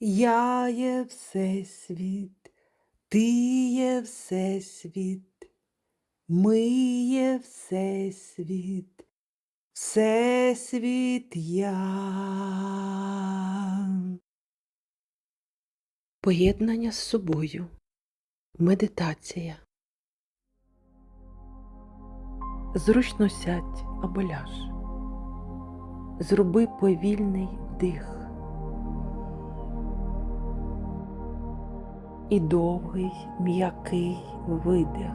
Я є Всесвіт, ти є Всесвіт, ми є Всесвіт, Всесвіт я. Поєднання з собою. Медитація. Зручно сядь або ляж. Зроби повільний вдих. І довгий м'який видих.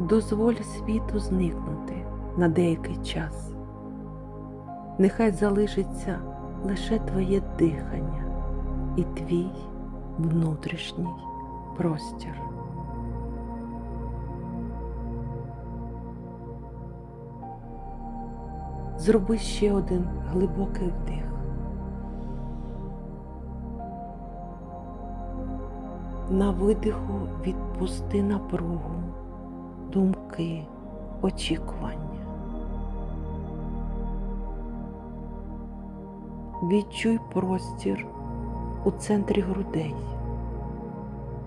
Дозволь світу зникнути на деякий час. Нехай залишиться лише твоє дихання і твій внутрішній простір. Зроби ще один глибокий вдих. На видиху відпусти напругу, думки, очікування. Відчуй простір у центрі грудей,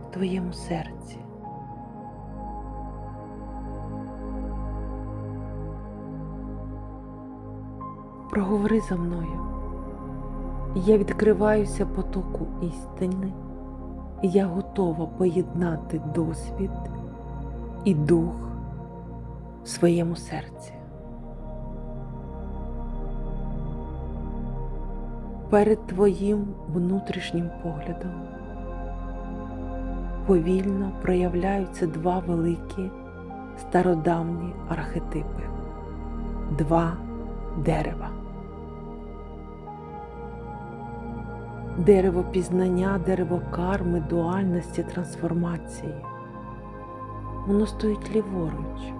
в твоєму серці. Проговори за мною. Я відкриваюся потоку істини, і я готова поєднати досвід і дух в своєму серці. Перед твоїм внутрішнім поглядом повільно проявляються два великі стародавні архетипи, два дерева. Дерево пізнання, дерево карми, дуальності, трансформації. Воно стоїть ліворуч.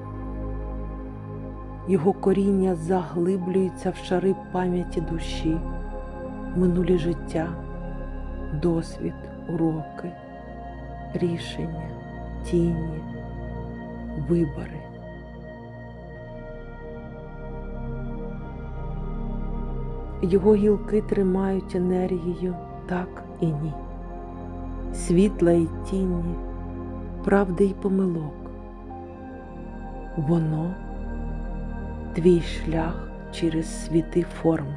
Його коріння заглиблюється в шари пам'яті душі, минулі життя, досвід, уроки, рішення, тіні, вибори. Його гілки тримають енергію так і ні, світла і тіні, правди й помилок. Воно твій шлях через світи форми.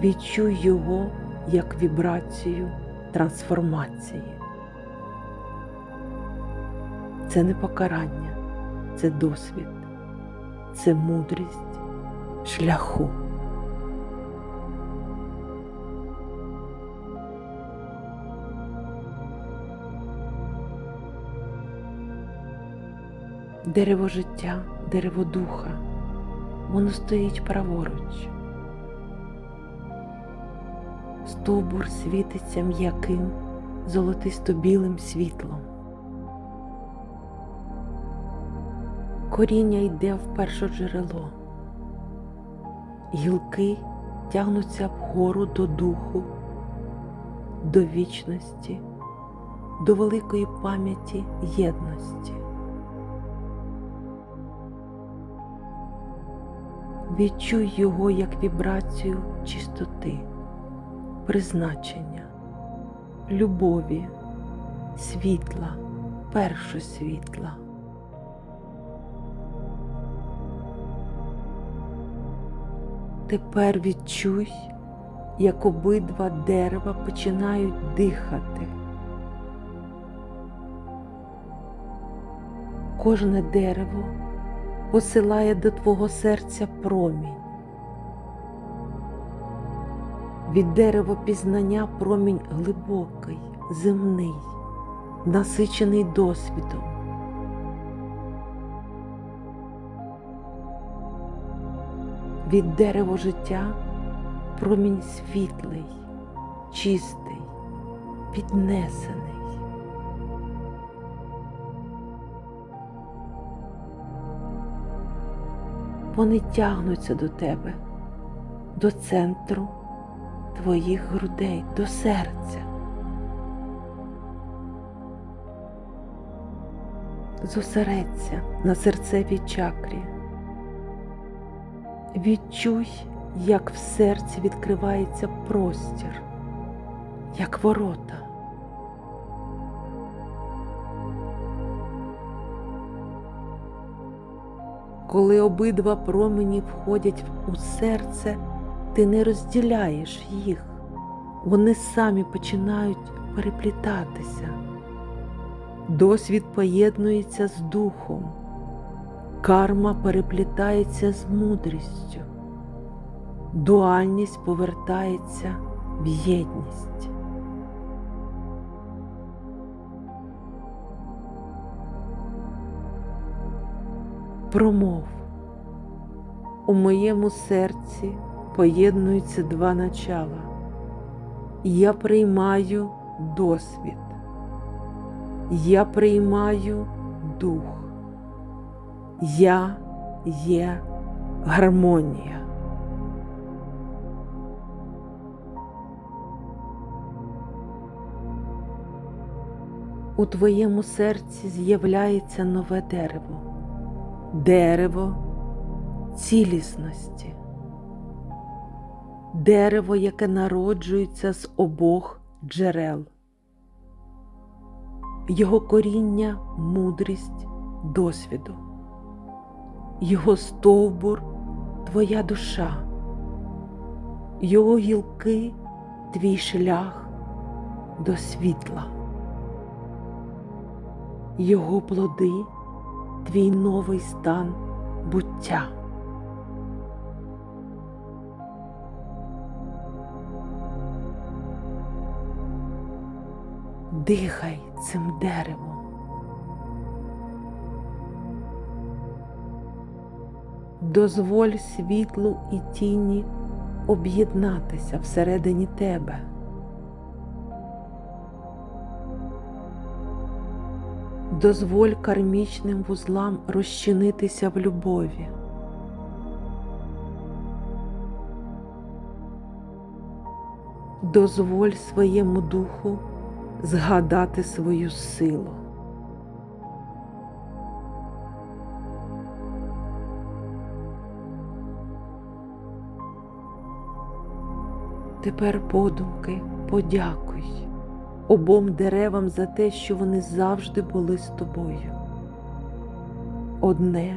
Відчуй його як вібрацію трансформації. Це не покарання, це досвід, це мудрість шляху. Дерево життя, дерево духа, воно стоїть праворуч. Стовбур світиться м'яким, золотисто-білим світлом. Коріння йде в перше джерело. Гілки тягнуться вгору до духу, до вічності, до великої пам'яті єдності. Відчуй його як вібрацію чистоти, призначення, любові, світла, першого Тепер відчуй, як обидва дерева починають дихати. Кожне дерево посилає до твого серця промінь. Від дерева пізнання промінь глибокий, земний, насичений досвідом. Від дерева життя промінь світлий, чистий, піднесений. Вони тягнуться до тебе, до центру твоїх грудей, до серця. Зосередься на серцевій чакрі Відчуй, як в серці відкривається простір, як ворота. Коли обидва промені входять у серце, ти не розділяєш їх, вони самі починають переплітатися. Досвід поєднується з духом, карма переплітається з мудрістю, дуальність повертається в єдність. Промов. У моєму серці поєднуються два начала. Я приймаю досвід. Я приймаю дух. Я є гармонія. У твоєму серці з'являється нове дерево, дерево цілісності, дерево, яке народжується з обох джерел. Його коріння мудрість досвіду, його стовбур твоя душа, його гілки твій шлях до світла, його плоди твій новий стан буття. Дихай цим деревом. Дозволь світлу і тіні об'єднатися всередині тебе. Дозволь кармічним вузлам розчинитися в любові. Дозволь своєму духу згадати свою силу. Тепер, подумки, подякуй обом деревам за те, що вони завжди були з тобою. Одне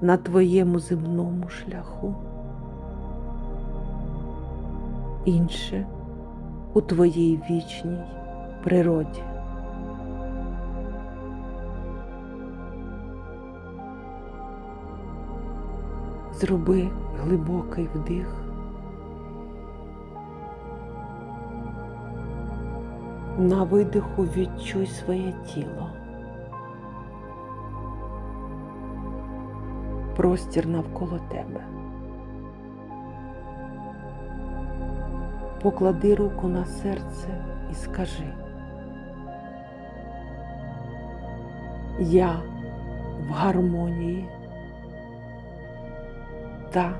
на твоєму земному шляху, інше у твоїй вічній природі. Зроби глибокий вдих. На видиху відчуй своє тіло. Простір навколо тебе. Поклади руку на серце і скажи. Я в гармонії та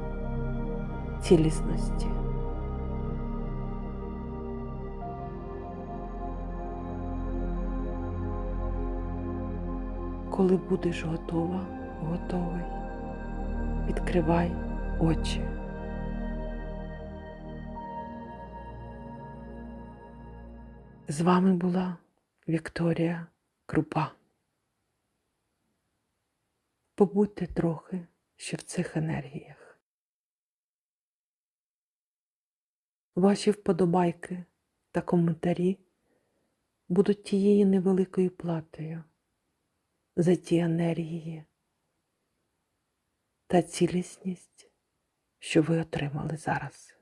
цілісності. Коли будеш готова, готовий, відкривай очі. З вами була Вікторія Крупа. Побудьте трохи ще в цих енергіях. Ваші вподобайки та коментарі будуть тією невеликою платою за ті енергії та цілісність, що ви отримали зараз.